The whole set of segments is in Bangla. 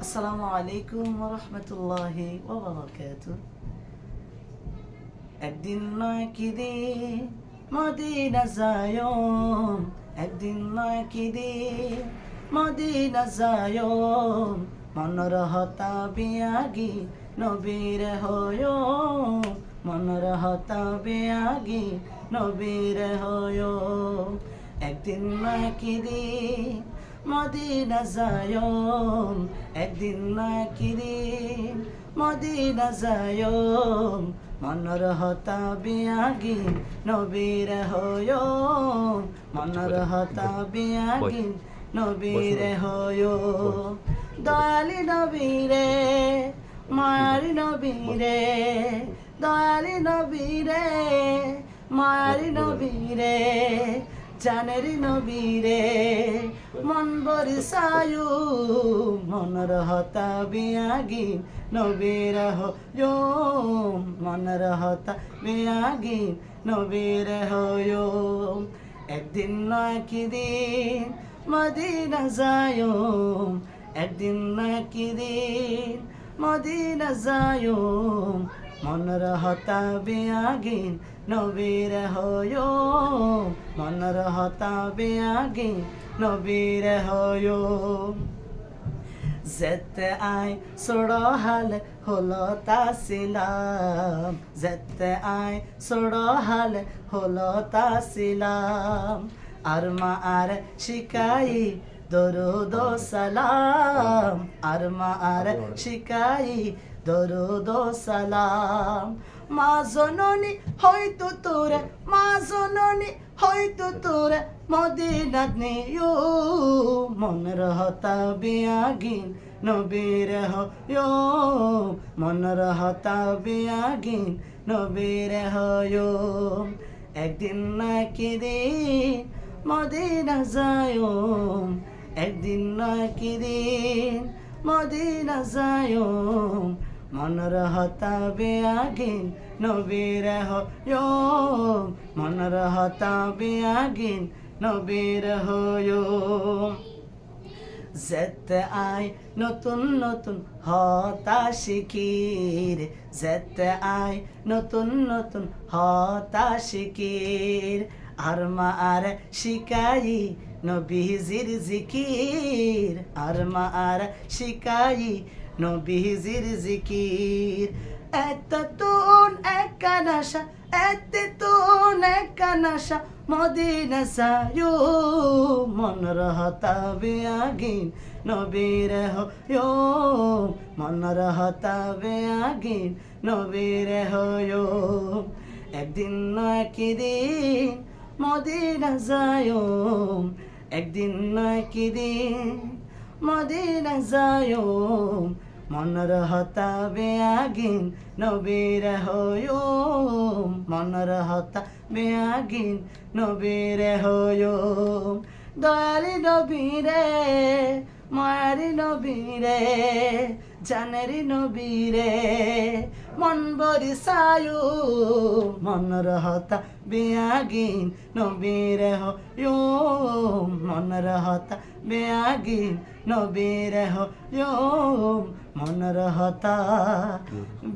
আসসালামু আলাইকুম রহমতুল্লাহি ওবরাকাত একদিন নয় কি দিন মদিনা যায় একদিন নয় কি দিন মদিনা যায় মনর হতা বিয়াগি নবীর হয় মনর হতা বিয়াগি নবীর হয় একদিন নয় কি দিন মদিনা যায় একদিন না কিদিন মদিনা যায় মনর হতা বিয়াগি নবীর হয় মনর হতা বিয়াগি নবীর হয় দয়ালি নবীরে মায়ারি নবীরে দয়ালি নবীরে মায়ারি নবীরে জানেরি নবীরে। মন বরিসায়ু মনর হতা বিয়াগি নবীর হয়ো মনর হতা বিয়াগি নবীর হয়ো একদিন নয় কি দিন মদিনা যায় একদিন নয় কি দিন মদিনা যায় মনর হতা বিয়াগিন নবীর হয়। মনর হতা বিয়াগিন নবীর হয়। যেতে আই সড়হাল হলো তাসিলাম। যেতে আই সড়হাল হলো তাসিলাম। আর মা আর শিকাই দরুদ সালাম। আর মা আর শিকাই দরুদ সালাম। মা জননী, হয়তো তোরে, মা জননী, হয়তো তোরে মদিনাত নিও। মন রহতা বিয়াগিন, নবীর হয়ো। মন রহতা বিয়াগিন, নবীর হয়ো। একদিন না কি দিন মদিনা যায় একদিন না কি দিন মদিনা যায় মনর হতা বেআগিন নবীর হয়ো। মনর হতা বেআগিন নবীর হয়ো। যেতে আই নতুন নতুন হতা শিকির যেতে আই নতুন নতুন হতা শিকির আর মা আর শিকাই নবীজির জিকির। আর মা আর শিকাই নবীজির জিকির। এত তুন একানাশা এত তুন একানাশা মদিনা সায়ু মন রহতা বেআগিন নবীর হয়ো মন রহতা বেআগিন নবীর হয়ো একদিন নয় কি দিন মদিনা যায় একদিন নয় কি দিন মদিনা যায় মনর হতা বেআগিন নবীর হয়ো মনর হতা বেআগিন নবীর হয়ো দয়ালি নবীরে মায়ারি নবীরে জানেরি নবীরে, মন বরিসায়ু মনর হতা বেআগিন নবীর হয়ো মনর হতা বেআগিন নবীর হয়ো মনর হতা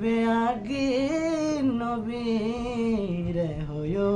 বেআগিন নবীর হয়ো।